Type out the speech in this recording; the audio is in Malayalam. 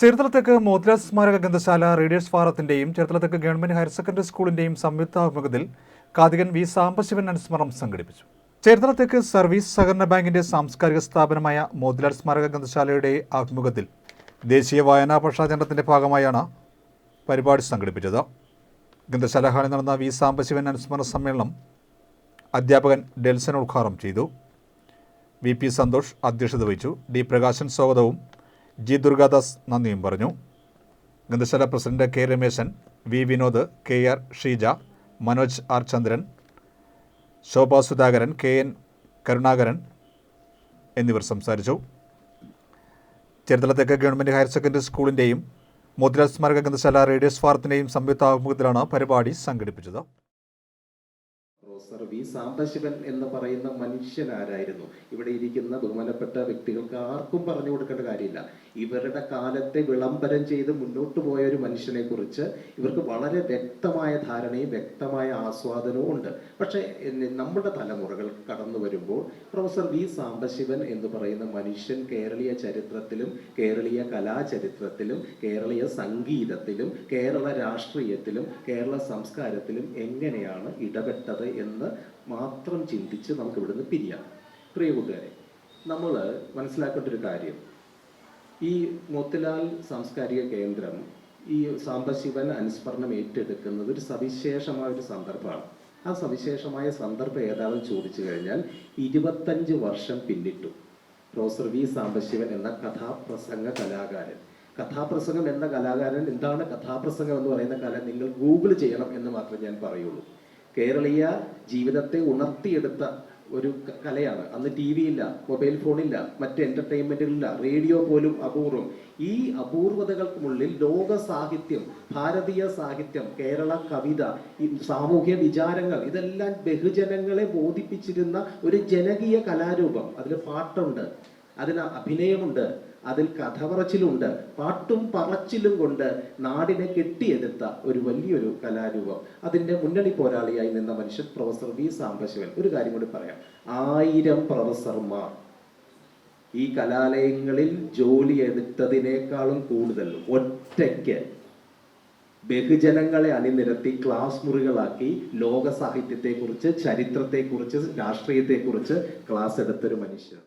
ചേർത്തലത്തേക്ക് മോത്തിലാസ് സ്മാരക ഗ്രന്ഥശാല റീഡേഴ്സ് ഫാറത്തിന്റെയും ചേർത്തലത്തേക്ക് ഗവൺമെന്റ് ഹയർ സെക്കൻഡറി സ്കൂളിന്റെയും സംയുക്താഭിമുഖത്തിൽ കാതികൻ വി സാംബശിവൻ അനുസ്മരണം സംഘടിപ്പിച്ചു. ചേർത്തലത്തേക്ക് സർവീസ് സഹകരണ ബാങ്കിന്റെ സാംസ്കാരിക സ്ഥാപനമായ മോത്തിലാൽ സ്മാരക ഗ്രന്ഥശാലയുടെ ആഭിമുഖ്യത്തിൽ ദേശീയ വായനാ പക്ഷാചരണത്തിന്റെ ഭാഗമായാണ് പരിപാടി സംഘടിപ്പിച്ചത്. ഗ്രന്ഥശാല ഹാളിൽ നടന്ന വി സാംബശിവൻ അനുസ്മരണ സമ്മേളനം അധ്യാപകൻ ഡെൽസൺ ഉദ്ഘാടനം ചെയ്തു. വി പി സന്തോഷ് അധ്യക്ഷത വഹിച്ചു. ഡി പ്രകാശൻ സ്വാഗതവും ജി ദുർഗാദാസ് നന്ദിയും പറഞ്ഞു. ഗ്രന്ഥശാല president K Rameshan V Vinod K R Sheeja Manoj R Chandran Shobha Sudhakaran K N Karunakaran എന്നിവർ സംസാരിച്ചു. ചേർത്തലത്തേക്ക് ഗവൺമെന്റ് ഹയർ സെക്കൻഡറി സ്കൂളിന്റെയും മോത്തിലാൽ സ്മാരക ഗ്രന്ഥശാല റേഡിയോസ് സംയുക്ത സംയുക്താഭിമുഖത്തിലാണ് പരിപാടി സംഘടിപ്പിച്ചത്. പ്രൊഫസർ വി സാംബശിവൻ എന്ന് പറയുന്ന മനുഷ്യൻ ആരായിരുന്നു? ഇവിടെ ഇരിക്കുന്ന ബഹുമാനപ്പെട്ട വ്യക്തികൾക്ക് ആർക്കും പറഞ്ഞു കൊടുക്കേണ്ട കാര്യമില്ല. ഇവരുടെ കാലത്തെ വിളംബരം ചെയ്ത് മുന്നോട്ട് പോയ ഒരു മനുഷ്യനെ കുറിച്ച് ഇവർക്ക് വളരെ വ്യക്തമായ ധാരണയും വ്യക്തമായ ആസ്വാദനവും ഉണ്ട്. പക്ഷേ നമ്മുടെ തലമുറകൾ കടന്നു വരുമ്പോൾ പ്രൊഫസർ വി സാംബശിവൻ എന്ന് പറയുന്ന മനുഷ്യൻ കേരളീയ ചരിത്രത്തിലും കേരളീയ കലാചരിത്രത്തിലും കേരളീയ സംഗീതത്തിലും കേരള രാഷ്ട്രീയത്തിലും കേരള സംസ്കാരത്തിലും എങ്ങനെയാണ് ഇടപെട്ടത് എന്ന് മാത്രം ചിന്തിച്ച് നമുക്ക് ഇവിടുന്ന് പിരിയാം. പ്രിയ കൂട്ടുകാരെ നമ്മൾ മനസ്സിലാക്കേണ്ട ഒരു കാര്യം. ഈ മോത്തിലാൽ സാംസ്കാരിക കേന്ദ്രം ഈ സാംബശിവൻ അനുസ്മരണം ഏറ്റെടുക്കുന്നത് ഒരു സവിശേഷമായ ഒരു സന്ദർഭമാണ്. ആ സവിശേഷമായ സന്ദർഭം ഏതാണെന്ന് ചോദിച്ചു കഴിഞ്ഞാൽ ഇരുപത്തഞ്ച് വർഷം പിന്നിട്ടു. പ്രൊഫസർ വി സാംബശിവൻ എന്ന കഥാപ്രസംഗ കലാകാരൻ. കഥാപ്രസംഗം എന്ന കലാകാരൻ എന്താണ് കഥാപ്രസംഗം എന്ന് പറയുന്ന കല നിങ്ങൾ ഗൂഗിൾ ചെയ്യണം എന്ന് മാത്രമേ ഞാൻ പറയുള്ളൂ. കേരളീയ ജീവിതത്തെ ഉണർത്തിയെടുത്ത ഒരു കലയാണ്. അന്ന് ടി വി ഇല്ല മൊബൈൽ ഫോണില്ല മറ്റ് എന്റർടൈൻമെന്റുകളില്ല റേഡിയോ പോലും അപൂർവം. ഈ അപൂർവതകൾക്കുള്ളിൽ ലോക സാഹിത്യം ഭാരതീയ സാഹിത്യം കേരള കവിത സാമൂഹ്യ വിചാരങ്ങൾ ഇതെല്ലാം ബഹുജനങ്ങളെ ബോധിപ്പിച്ചിരുന്ന ഒരു ജനകീയ കലാരൂപം. അതിൽ പാട്ടുണ്ട്. അതിന് അഭിനയമുണ്ട് അതിൽ കഥ പാട്ടും പറച്ചിലും കൊണ്ട് നാടിനെ കെട്ടിയെടുത്ത ഒരു വലിയൊരു കലാരൂപം. അതിന്റെ മുന്നണി പോരാളിയായി നിന്ന മനുഷ്യൻ പ്രൊഫസർ വി സാംബശിവൻ. ഒരു കാര്യം കൂടി പറയാം. ആയിരം പ്രൊഫസർമാർ ഈ കലാലയങ്ങളിൽ ജോലി എടുത്തതിനേക്കാളും കൂടുതൽ ഒറ്റയ്ക്ക് ബഹുജനങ്ങളെ അണിനിരത്തി ക്ലാസ് മുറികളാക്കി ലോക സാഹിത്യത്തെക്കുറിച്ച് ചരിത്രത്തെക്കുറിച്ച് രാഷ്ട്രീയത്തെക്കുറിച്ച് ക്ലാസ് എടുത്തൊരു മനുഷ്യൻ.